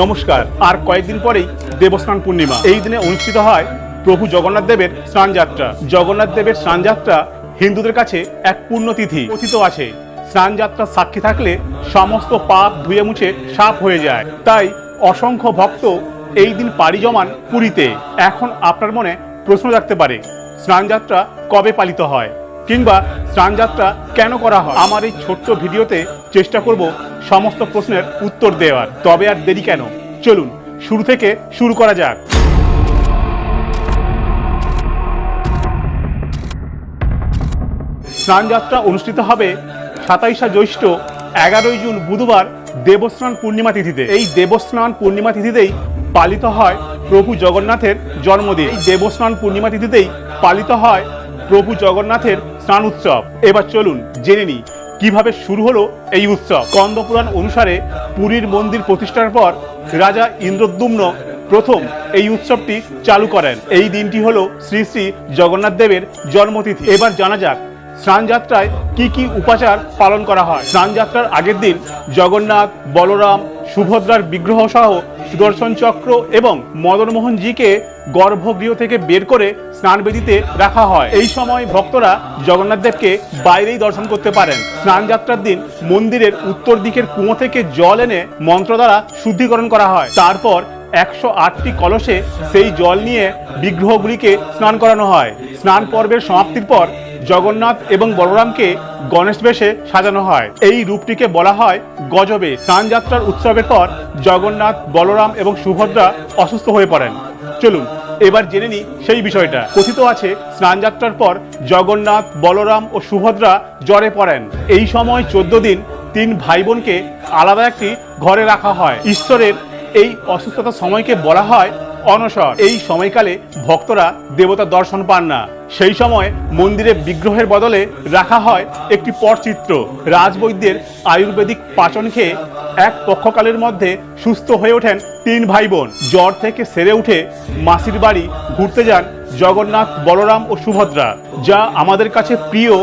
নমস্কার, আর কয়েকদিন পরেই দেবস্নান পূর্ণিমা। এই দিনে অনুষ্ঠিত হয় প্রভু জগন্নাথ দেবের স্নানযাত্রা। জগন্নাথ দেবের স্নানযাত্রা হিন্দুদের কাছে এক পুণ্যতিথি কথিত আছে। স্নানযাত্রার সাক্ষী থাকলে সমস্ত পাপ ধুয়ে মুছে সাপ হয়ে যায়। তাই অসংখ্য ভক্ত এই দিন পাড়ি জমান পুরীতে। এখন আপনার মনে প্রশ্ন রাখতে পারে, স্নানযাত্রা কবে পালিত হয়? কিংবা স্নানযাত্রা কেন করা হয়? আমার এই ছোট্ট ভিডিওতে চেষ্টা করব সমস্ত প্রশ্নের উত্তর দেওয়ার। তবে আর দেরি কেন? চলুন, শুরু থেকে শুরু করা যাক। স্নানযাত্রা অনুষ্ঠিত হবে সাতাইশা জ্যৈষ্ঠ, এগারোই জুন বুধবার দেবস্নান পূর্ণিমা তিথিতে। এই দেবস্নান পূর্ণিমা তিথিতেই পালিত হয় প্রভু জগন্নাথের জন্মদিন। এই দেবস্নান পূর্ণিমা তিথিতেই পালিত হয় প্রভু জগন্নাথের স্নান উৎসব। এবার চলুন জেনে নিই কীভাবে শুরু হলো এই উৎসব? কন্দপুরাণ অনুসারে পুরীর মন্দির প্রতিষ্ঠার পর রাজা ইন্দ্রদ্যুম্ন প্রথম এই উৎসবটি চালু করেন। এই দিনটি হলো শ্রী শ্রী জগন্নাথ দেবের জন্মতিথি। এবার জানা যাক স্নানযাত্রায় কি কি উপাচার পালন করা হয়? স্নানযাত্রার আগের দিন জগন্নাথ, বলরাম, সুভদ্রার বিগ্রহ সহ সুদর্শন চক্র এবং মদনমোহন জিকে গর্ভগৃহ থেকে বের করে স্নানবেদিতে রাখা হয়। এই সময় ভক্তরা জগন্নাথ দেবকে বাইরেই দর্শন করতে পারেন। স্নানযাত্রার দিন মন্দিরের উত্তর দিকের কুঁয়ো থেকে জল এনে মন্ত্র দ্বারা শুদ্ধিকরণ করা হয়। তারপর একশো আটটি কলসে সেই জল নিয়ে বিগ্রহগুলিকে স্নান করানো হয়। স্নান পর্বের সমাপ্তির পর জগন্নাথ এবং বলরামকে গণেশ বেশে সাজানো হয়। এই রূপটিকে বলা হয় গজবে। স্নানযাত্রার উৎসবের পর জগন্নাথ, বলরাম এবং সুভদ্রা অসুস্থ হয়ে পড়েন। চলুন, এবার জেনে নিই সেই বিষয়টা। কথিত আছে স্নানযাত্রার পর জগন্নাথ, বলরাম ও সুভদ্রা জ্বরে পড়েন। এই সময় চোদ্দ দিন তিন ভাই বোনকে আলাদা একটি ঘরে রাখা হয়। ঈশ্বরের এই অসুস্থতার সময়কে বলা হয় অনসর এই সময়কালে ভক্তরা দেবতার দর্শন পান না। সেই সময় মন্দিরে বিগ্রহের বদলে রাখা হয় একটি পটচিত্র। রাজবৈদ্যের আয়ুর্বেদিক পাচন খেয়ে এক পক্ষকালের মধ্যে সুস্থ হয়ে ওঠেন তিন ভাই বোন জ্বর থেকে সেরে উঠে মাসির বাড়ি ঘুরতে যান জগন্নাথ, বলরাম ও সুভদ্রা, যা আমাদের কাছে প্রিয়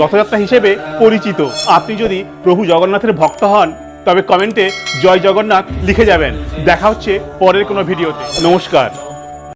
রথযাত্রা হিসেবে পরিচিত। আপনি যদি প্রভু জগন্নাথের ভক্ত হন তবে কমেন্টে জয় জগন্নাথ লিখে যাবেন। দেখা হচ্ছে পরের কোনো ভিডিওতে। নমস্কার।